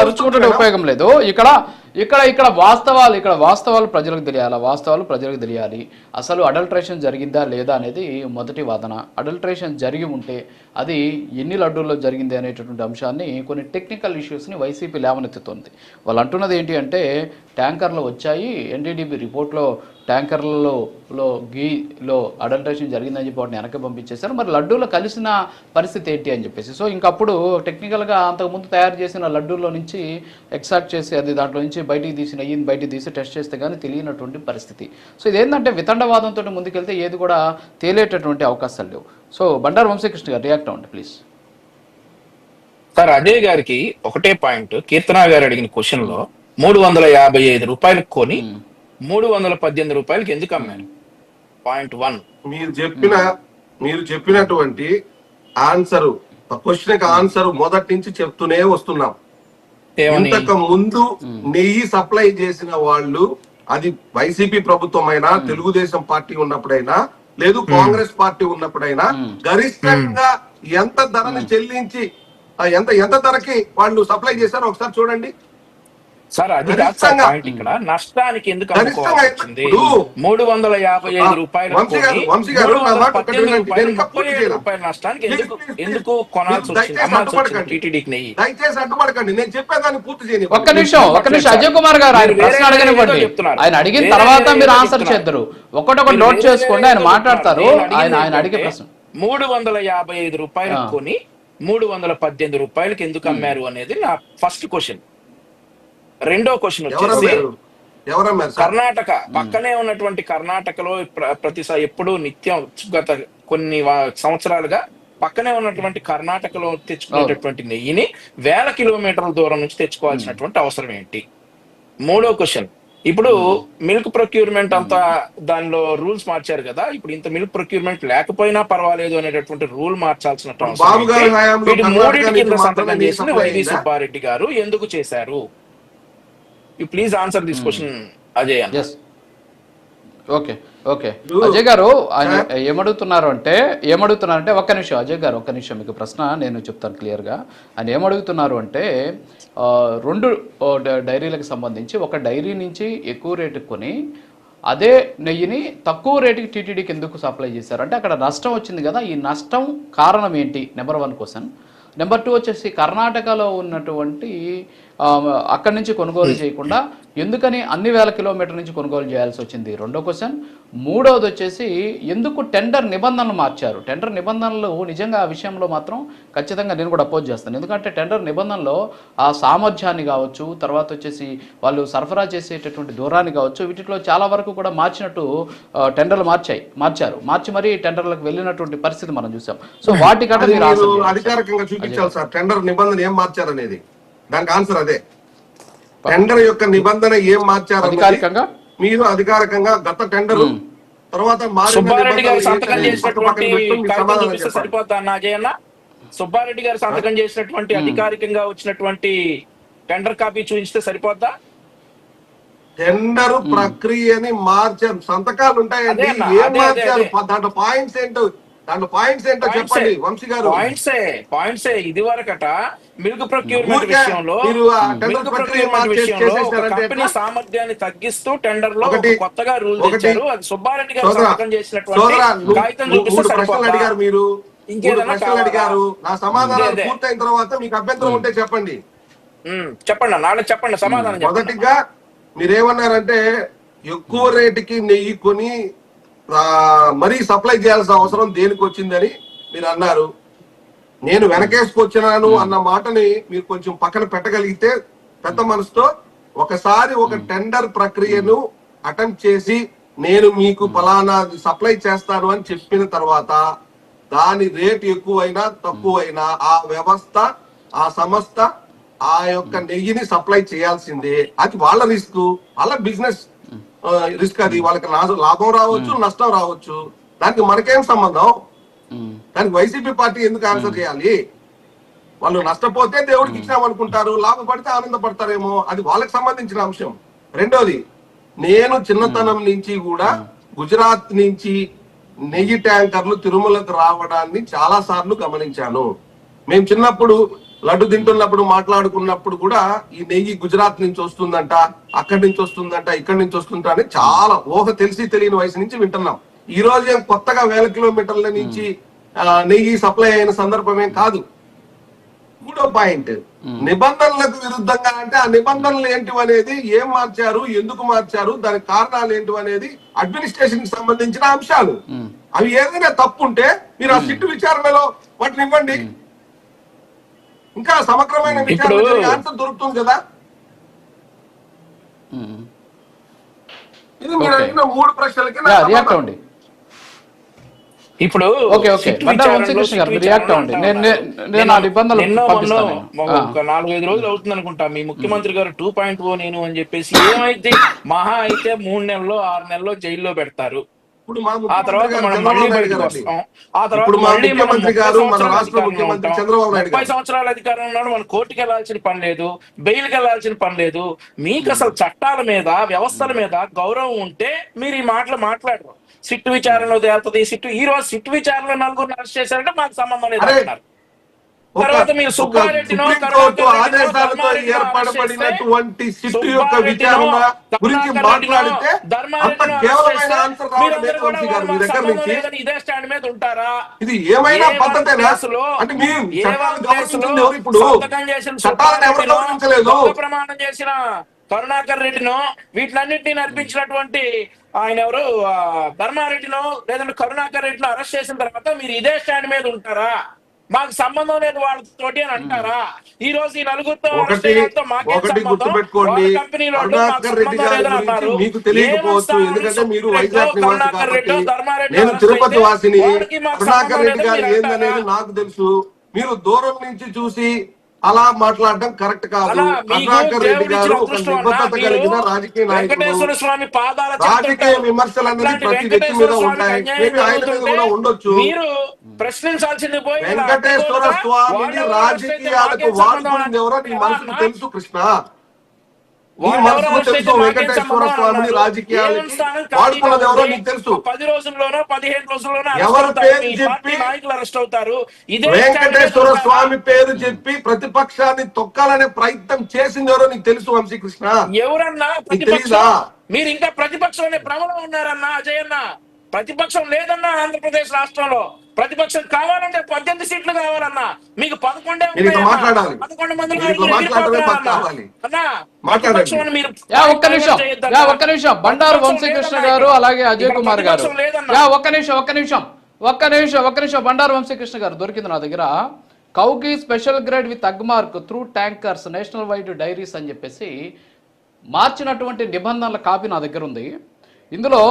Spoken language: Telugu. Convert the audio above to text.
అరుచుకుంటుంటే ఉపయోగం లేదు. ఇక్కడ ఇక్కడ ఇక్కడ వాస్తవాలు ఇక్కడ వాస్తవాలు ప్రజలకు తెలియాలి. వాస్తవాలు ప్రజలకు తెలియాలి. అసలు అడల్ట్రేషన్ జరిగిందా లేదా అనేది మొదటి వాదన. అడల్ట్రేషన్ జరిగి ఉంటే అది ఎన్ని లడ్డూల్లో జరిగింది అనేటటువంటి అంశాన్ని కొన్ని టెక్నికల్ ఇష్యూస్ని వైసీపీ లేవనెత్తుతోంది. వాళ్ళు అంటున్నది ఏంటి అంటే ట్యాంకర్లు వచ్చాయి. ఎన్డీడీబీ రిపోర్ట్లో ట్యాంకర్లలో లో గీలో అడల్టరేషన్ జరిగిందని చెప్పి వాటిని వెనక్కి పంపించేశారు. మరి లడ్డూలో కలిసిన పరిస్థితి ఏంటి అని చెప్పేసి. సో ఇంకప్పుడు టెక్నికల్గా అంతకుముందు తయారు చేసిన లడ్డూల్లో నుంచి ఎక్సాక్ట్ చేసి అది దాంట్లో నుంచి బయటికి తీసిన అయ్యింది బయటికి తీసి టెస్ట్ చేస్తే కానీ తెలియనటువంటి పరిస్థితి. సో ఇదేంటంటే వితండవాదంతో ముందుకెళ్తే ఏది కూడా తేలేటటువంటి అవకాశాలు లేవు. సో బండారు వంశీకృష్ణ గారు రియాక్ట్ అవ్వండి ప్లీజ్. సార్ అజయ్ గారికి ఒకటే పాయింట్ కీర్తన గారు అడిగిన క్వశ్చన్లో మూడు వందల యాభై ఐదు రూపాయలకు కొని మూడు వందల పద్దెనిమిది రూపాయలకి ఎందుకు అమ్మాను? Point one. మీరు చెప్పిన మీరు చెప్పినటువంటి ఆన్సర్ క్వశ్చన్ ఆన్సర్ మొదటి నుంచి చెప్తూనే వస్తున్నాం. ఇంతకు ముందు నెయ్యి సప్లై చేసిన వాళ్ళు అది వైసీపీ ప్రభుత్వం అయినా తెలుగుదేశం పార్టీ ఉన్నప్పుడైనా లేదు కాంగ్రెస్ పార్టీ ఉన్నప్పుడైనా గరిష్టంగా ఎంత ధరని చెల్లించి ఆ ఎంత ఎంత ధరకి వాళ్ళు సప్లై చేశారో ఒకసారి చూడండి. సార్ అది కాదు సార్ గరిష్టంగా- పాయింట్ ఇక్కడ. నష్టానికి ఎందుకు మూడు వందల యాభై ఐదు రూపాయలు. రూపాయలు నష్టానికి ఎందుకు. ఎందుకు కొనాల్సి మీరు వచ్చింది? దయచేసి అమ్మాల్సి వచ్చింది అడ్డుపడకండి. టీటీడీకి నెయ్యి దయచేసి అడ్డుపడకండి. నేను చెప్పేదాన్ని పూర్తి చేయని ఒక్క నిమిషం ఒక్క నిమిషం. అజయ్ కుమార్ గారు ఆయన ప్రశ్న అడగనివ్వండి. ఆయన అడిగిన తర్వాత మీరు ఆన్సర్. చేద్దరు. ఒకటొకటి నోట్ చేసుకోండి ఆయన మాట్లాడతారు. ఆయన ఆయన అడిగే ప్రశ్న. మూడు వందల యాభై ఐదు రూపాయలు. కొని మూడు వందల పద్దెనిమిది రూపాయలకి ఎందుకు అమ్మారు అనేది నా ఫస్ట్ క్వశ్చన్ రెండో క్వశ్చన్ వచ్చేసి కర్ణాటక. పక్కనే ఉన్నటువంటి కర్ణాటకలో ప్ర- ప్రతిసారి ఎప్పుడు నిత్యం గత కొన్ని సంవత్సరాలుగా పక్కనే ఉన్నటువంటి కర్ణాటకలో తెచ్చుకునేటటువంటి నెయ్యిని వేల కిలోమీటర్ల దూరం నుంచి తెచ్చుకోవాల్సినటువంటి అవసరం ఏంటి? మూడో క్వశ్చన్. ఇప్పుడు మిల్క్ ప్రొక్యూర్మెంట్ అంతా దానిలో రూల్స్ మార్చారు కదా. ఇప్పుడు ఇంత మిల్క్ ప్రొక్యూర్మెంట్ లేకపోయినా పర్వాలేదు అనేటటువంటి రూల్ మార్చాల్సిన మూడింటి కింద సంతకం నీ చేసింది సప్లై వైవి? సుబ్బారెడ్డి గారు ఎందుకు చేశారు? You please answer this question Ajay అన్న. ఎస్ ఓకే ఓకే అజయ్ గారు ఆయన ఏమడుగుతున్నారు అంటే ఏమడుగుతున్నారు అంటే ఒక్క నిమిషం అజయ్ గారు ఒక్క నిమిషం. మీకు ప్రశ్న నేను చెప్తాను క్లియర్గా. ఆయన ఏమడుగుతున్నారు అంటే రెండు డైరీలకు సంబంధించి ఒక డైరీ నుంచి ఎక్కువ రేటుకి కొని అదే నెయ్యిని తక్కువ రేటుకి టీటీడీకి ఎందుకు సప్లై చేశారు? అంటే అక్కడ నష్టం వచ్చింది కదా ఈ నష్టం కారణం ఏంటి? Number one question. Number two వచ్చేసి కర్ణాటకలో ఉన్నటువంటి అక్కడి నుంచి కొనుగోలు చేయకుండా ఎందుకని అన్ని వేల కిలోమీటర్ల నుంచి కొనుగోలు చేయాల్సి వచ్చింది? రెండో క్వశ్చన్. మూడవది వచ్చేసి ఎందుకు టెండర్ నిబంధనలు మార్చారు? టెండర్ నిబంధనలు నిజంగా ఆ విషయంలో మాత్రం ఖచ్చితంగా నేను కూడా అపోజ్ చేస్తాను. ఎందుకంటే టెండర్ నిబంధనలో ఆ సామర్థ్యాన్ని కావచ్చు తర్వాత వచ్చేసి వాళ్ళు సరఫరా చేసేటటువంటి దూరాన్ని కావచ్చు వీటిలో చాలా వరకు కూడా మార్చినట్టు టెండర్లు మార్చాయి మార్చారు. మార్చి మరీ టెండర్లకు వెళ్ళినటువంటి పరిస్థితి మనం చూసాం. సో వాటికంటే. అధికారికంగా చూపించాలి సార్. టెండర్ నిబంధన ఏం మార్చారనేది? దానికి ఆన్సర్ అదే. టెండర్ యొక్క నిబంధన ఏం మార్చారు అధికారికంగా? మీరు అధికారికంగా గత టెండర్ తర్వాత సుబ్బారెడ్డి గారు సంతకం చేసినటువంటి. సరిపోతా సుబ్బారెడ్డి గారు సంతకం చేసినటువంటి అధికారికంగా వచ్చినటువంటి టెండర్ కాపీ చూపిస్తే సరిపోద్దా? టెండర్ ప్రక్రియని మార్చారు సంతకాలు ఉంటాయండి. ఏం మార్చారు. దాంట్లో పాయింట్స్ ఏంటో దాంట్లో పాయింట్స్ ఏంటో చెప్పండి వంశీ గారు. పాయింట్సే పాయింట్సే ఇది వరకట మిల్క్ ప్రొక్యూర్మెంట్ విషయంలో మిల్క్ ప్రొక్యూర్మెంట్ విషయంలో కంపెనీ? సామర్థ్యాన్ని తగ్గిస్తూ టెండర్లో కొత్తగా రూల్ తెచ్చారు. అది సుబ్బారెడ్డి గారు సంతకం చేసినటువంటి కాగితం చూపిస్తే మూడు ప్రశ్నలు అడిగారు సరిపోతా మీరు ఇంకేదైనా? అడిగారు. నా ఇదే. పూర్తయిన తర్వాత మీకు అభ్యంతరం ఉంటే చెప్పండి. చెప్పండి నాన్న చెప్పండి సమాధానం మొదటిగా మీరేమన్నారంటే ఎక్కువ రేటుకి నెయ్యి కొని మరీ సప్లై చేయాల్సిన అవసరం దేనికి వచ్చిందని మీరు అన్నారు. నేను వెనకేసుకొచ్చినాను అన్న మాటని మీరు కొంచెం పక్కన పెట్టగలిగితే పెద్ద మనసుతో ఒకసారి ఒక టెండర్ ప్రక్రియను అటెంప్ట్ చేసి నేను మీకు ఫలానా సప్లై చేస్తాను అని చెప్పిన తర్వాత దాని రేట్ ఎక్కువైనా తక్కువైనా ఆ వ్యవస్థ ఆ సంస్థ ఆ యొక్క నెయ్యిని సప్లై చేయాల్సిందే. అది వాళ్ళ రిస్క్ వాళ్ళ బిజినెస్. రిస్క్ అది వాళ్ళకి లాభం రావచ్చు నష్టం రావచ్చు. దానికి మనకేం సంబంధం. దానికి వైసీపీ పార్టీ ఎందుకు ఆన్సర్ చేయాలి? వాళ్ళు నష్టపోతే దేవుడికి ఇచ్చినాం అనుకుంటారు లాభపడితే ఆనందపడతారేమో అది వాళ్ళకి సంబంధించిన అంశం. రెండోది నేను చిన్నతనం నుంచి కూడా గుజరాత్ నుంచి నెయ్యి ట్యాంకర్లు తిరుమలకు రావడాన్ని చాలా సార్లు గమనించాను. మేము చిన్నప్పుడు లడ్డు తింటున్నప్పుడు మాట్లాడుకున్నప్పుడు కూడా ఈ నెయ్యి గుజరాత్ నుంచి వస్తుందంట అక్కడి నుంచి వస్తుందంట ఇక్కడి నుంచి వస్తుందంట అని చాలా ఊహ తెలిసి తెలియని వయసు నుంచి వింటున్నాం. ఈ రోజు ఏం కొత్తగా వేల కిలోమీటర్ల నుంచి నెయ్యి సప్లై అయిన సందర్భం ఏం కాదు. మూడో పాయింట్ నిబంధనలకు విరుద్ధంగా అంటే ఆ నిబంధనలు ఏంటి అనేది ఏం మార్చారు ఎందుకు మార్చారు దానికి కారణాలు ఏంటి అనేది అడ్మినిస్ట్రేషన్కి సంబంధించిన అంశాలు. అవి ఏదైనా తప్పు ఉంటే మీరు ఆ సిట్టు విచారణలో వాటిని ఇవ్వండి. ఇంకా సమగ్రమైన విచారణ ఆన్సర్ దొరుకుతుంది కదా ఉమ్. ఇది మీరు. అడిగిన మూడు ప్రశ్నలకి రియాక్ట్. అవ్వండి ఇప్పుడు ఓకే, ఓకే. వంశీకృష్ణ గారు, రియాక్ట్ అవ్వండి. నేను-. నేను- ఆ నిబంధనలు. ఒక నాలుగైదు రోజులు అవుతుంది అనుకుంటా మీ ముఖ్యమంత్రి గారు టూ పాయింట్ ఓ నేను అని చెప్పేసి ఏమైతే మహా అయితే మూడు నెలల్లో ఆరు నెలల్లో జైల్లో పెడతారు ఆ తర్వాత మనం మళ్ళీ బయటకు. వస్తాం ఆ తర్వాత మళ్ళీ ముఖ్యమంత్రి ముప్పై గారు, మన సంవత్సరాల రాష్ట్ర అధికారంలో ముఖ్యమంత్రి ఉంటాం. చంద్రబాబు నాయుడు ముప్పై గారు. సంవత్సరాల అధికారంలో ఉన్నాడు మన కోర్టుకి వెళ్ళాల్సిన పని లేదు బెయిల్కి వెళ్ళాల్సిన పని లేదు మీకు అసలు చట్టాల మీద వ్యవస్థల మీద గౌరవం ఉంటే మీరు ఈ మాటలు మాట్లాడరు సిట్టు విచారణలో తేలుతుంది సిట్టు ఈ రోజు సిట్టు విచారణలో నలుగురు అరెస్ట్ చేశారంటే మాకు సంబంధం లేదు అంటున్నారు ఒక- తర్వాత మీరు ఒక సుబ్బారెడ్డినో, సుప్రీంకోర్టు రెడ్డినో, ఆదేశాలతో ఏర్పడబడినటువంటి సిట్టు యొక్క విచారణ గురించి మాట్లాడితే అంత కేవలమైన ఆన్సర్ రావడం గారు మీ దగ్గర నుంచి. ఇదే స్టాండ్ మీద ఉంటారా? ఇది ఏమైనా అంటే మీరు గౌరవించింది ఎవరు ఇప్పుడు? చట్టాలను ఎవరు గౌరవించలేదు ప్రమాణం చేసిన కరుణాకర్ రెడ్డినో వీటిలన్నింటినీ నడిపించినటువంటి ఆయన ఎవరు? ధర్మారెడ్డినో లేదంటే కరుణాకర్ రెడ్డినో అరెస్ట్ చేసిన తర్వాత మీరు ఇదే స్టాండ్ మీద ఉంటారా? మాకు సంబంధం లేదు వాళ్ళతోటి అని అంటారా? ఈ రోజు ఈ నలుగురితో మాకేం? గుర్తుపెట్టుకోండి. కరుణాకర్ రెడ్డి గారి గురించి తెలియకపోవచ్చు. ఎందుకంటే మీరు వైజాగ్ నివాసి నేను తిరుపతి వాసిని. కరుణాకర్ రెడ్డి గారు ఏందనేది? నాకు తెలుసు. మీరు దూరం నుంచి చూసి అలా మాట్లాడడం కరెక్ట్ కాదు కరుణాకర్ రెడ్డి గారు ఒక నిబద్ధత కలిగిన రాజకీయ నాయకుడు స్వామి రాజకీయ. విమర్శలు అనేది ప్రతి వ్యక్తి మీద ఉంటాయి ఆయన మీద కూడా ఉండొచ్చు ప్రశ్నించాల్సింది వెంకటేశ్వర స్వామిని వాళ్ళెవరో రాజకీయాలకు వాడుకునేది ఎవరో నీ మనసుకు? తెలుసు కృష్ణ నీ వాళ్ళెవరో మనసుకు అరెస్ట్ అయితే తెలుసు మాకేం వెంకటేశ్వర స్వామిని? రాజకీయాలకి వాడుకున్నది ఎవరో నీకు తెలుసు? పది రోజుల్లోనో పదిహేను రోజుల్లోనో ఎవరి. పేరు చెప్పి నాయకులు అరెస్ట్ అవుతారు ఇదే వెంకటేశ్వర స్వామి పేరు చెప్పి ప్రతిపక్షాన్ని తొక్కాలనే ప్రయత్నం చేసింది ఎవరో నీకు తెలుసు వంశీకృష్ణ ఎవరన్నా మీరు ఇంకా ప్రతిపక్షం అనే భ్రమలో ఉన్నారన్నా అజయ్ అన్న ప్రతిపక్షం లేదన్నా ఆంధ్రప్రదేశ్ రాష్ట్రంలో. ప్రతిపక్షం కావాలంటే పద్దెనిమిది సీట్లు కావాలన్నా. మీకు పదకొండే. పదకొండు మంది ఒక్క నిమిషం. ఒక్క నిమిషం. బండారు వంశీకృష్ణ గారు. అలాగే అజయ్ కుమార్ గారు. ఒక్క నిమిషం ఒక్క నిమిషం. ఒక్క నిమిషం ఒక్క నిమిషం. బండారు వంశీకృష్ణ గారు దొరికింది నా దగ్గర. కౌకి special grade with Agmark through tankers national wide dairies అని చెప్పేసి మార్చినటువంటి నిబంధనల కాపీ నా దగ్గర ఉంది. ఇందులో